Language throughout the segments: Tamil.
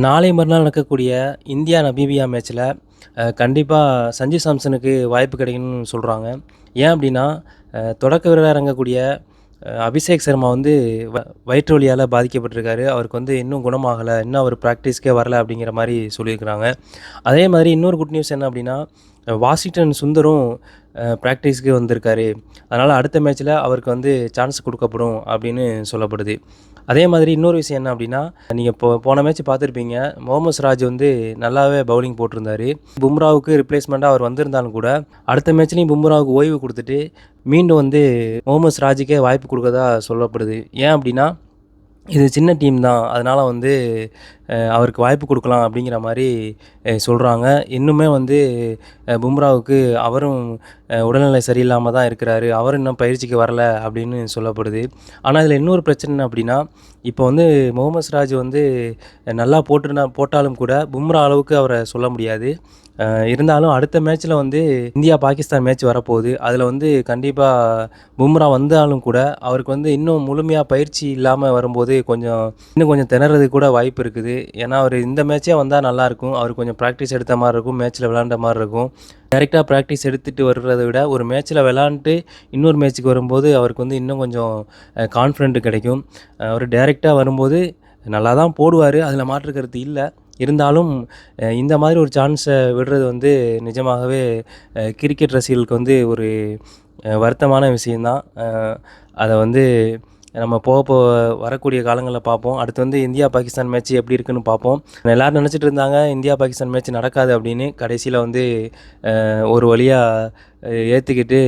நாளை மறுநாள் நடக்கக்கூடிய இந்தியா நபீபியா மேட்ச்சில் கண்டிப்பாக சஞ்சு சாம்சனுக்கு வாய்ப்பு கிடைக்கும்னு சொல்கிறாங்க ஏன் அப்படின்னா தொடக்க வீரராக இறங்கக்கூடிய அபிஷேக் சர்மா வந்து வ வயிற்று வலியால் பாதிக்கப்பட்டிருக்காரு. அவருக்கு வந்து இன்னும் குணமாகலை இன்னும் அவர் ப்ராக்டிஸ்க்கே வரலை அப்படிங்கிற மாதிரி சொல்லியிருக்கிறாங்க. அதே மாதிரி இன்னொரு குட் நியூஸ் என்ன அப்படின்னா வாஷிங்டன் சுந்தரும் ப்ராக்டிஸ்க்கு வந்திருக்காரு. அதனால் அடுத்த மேட்ச்சில் அவருக்கு வந்து சான்ஸ் கொடுக்கப்படும் அப்படின்னு சொல்லப்படுது. அதே மாதிரி இன்னொரு விஷயம் என்ன அப்படின்னா நீங்கள் இப்போ போன மேட்ச் பார்த்துருப்பீங்க. முகமது சிராஜ் வந்து நல்லாவே பவுலிங் போட்டிருந்தாரு. பும்ராவுக்கு ரிப்ளேஸ்மெண்ட்டாக அவர் வந்திருந்தாலும் கூட அடுத்த மேட்ச்லேயும் பும்ராவுக்கு ஓய்வு கொடுத்துட்டு மீண்டும் வந்து முகமது சிராஜுக்கே வாய்ப்பு கொடுக்கறதா சொல்லப்படுது. ஏன் அப்படின்னா இது சின்ன டீம் தான். அதனால் வந்து அவருக்கு வாய்ப்பு கொடுக்கலாம் அப்படிங்கிற மாதிரி சொல்கிறாங்க இன்னுமே வந்து பும்ராவுக்கு அவரும் உடல்நிலை சரியில்லாமல் தான் இருக்கிறாரு. அவர் இன்னும் பயிற்சிக்கு வரல அப்படின்னு சொல்லப்படுது. ஆனால் இதில் இன்னொரு பிரச்சனை அப்படின்னா இப்போ வந்து முகமது சிராஜ் வந்து நல்லா போட்டுனா போட்டாலும் கூட பும்ரா அளவுக்கு அவரை சொல்ல முடியாது. இருந்தாலும் அடுத்த மேட்ச்சில் வந்து இந்தியா பாகிஸ்தான் மேட்ச் வரப்போகுது. அதில் வந்து கண்டிப்பாக பும்ரா வந்தாலும் கூட அவருக்கு வந்து இன்னும் முழுமையாக பயிற்சி இல்லாமல் வரும்போது கொஞ்சம் இன்னும் கொஞ்சம் திணறது கூட வாய்ப்பு இருக்குது. ஏன்னா அவர் இந்த மேட்சே வந்தால் நல்லாயிருக்கும் அவர் கொஞ்சம் ப்ராக்டிஸ் எடுத்த மாதிரி இருக்கும் மேட்ச்சில் விளாண்ட மாதிரி இருக்கும் டேரெக்டாக ப்ராக்டிஸ் எடுத்துகிட்டு வர்றதை விட ஒரு மேட்ச்சில் விளாண்டுட்டு இன்னொரு மேட்ச்சுக்கு வரும்போது அவருக்கு வந்து இன்னும் கொஞ்சம் கான்ஃபிடென்ட் கிடைக்கும். அவர் டேரெக்டாக வரும்போது நல்லா தான் போடுவார். அதில் மாற்று கருத்து இல்லை. இருந்தாலும் இந்த மாதிரி ஒரு சான்ஸை விடுறது வந்து நிஜமாகவே கிரிக்கெட் ரசிகர்களுக்கு வந்து ஒரு வருத்தமான விஷயந்தான் அதை வந்து நம்ம போக போக வரக்கூடிய காலங்களில் பார்ப்போம். அடுத்து வந்து இந்தியா பாகிஸ்தான் மேட்ச் எப்படி இருக்குன்னு பார்ப்போம். எல்லோரும் நினச்சிட்டு இருந்தாங்க இந்தியா பாகிஸ்தான் மேட்ச் நடக்காது அப்படின்னு. கடைசியில் வந்து ஒரு வழியாக ஏற்றுக்கிட்டு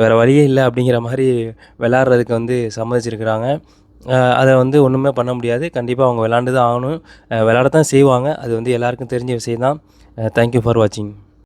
வேறு வழியே இல்லை அப்படிங்கிற மாதிரி விளாட்றதுக்கு வந்து சம்மதிச்சிருக்கிறாங்க. அதை வந்து ஒன்றுமே பண்ண முடியாது. கண்டிப்பாக அவங்க விளாண்டு தான் ஆகணும். விளாட தான் செய்வாங்க. அது வந்து எல்லாருக்கும் தெரிஞ்ச விஷயம் தான் தேங்க்யூ ஃபார் வாட்சிங்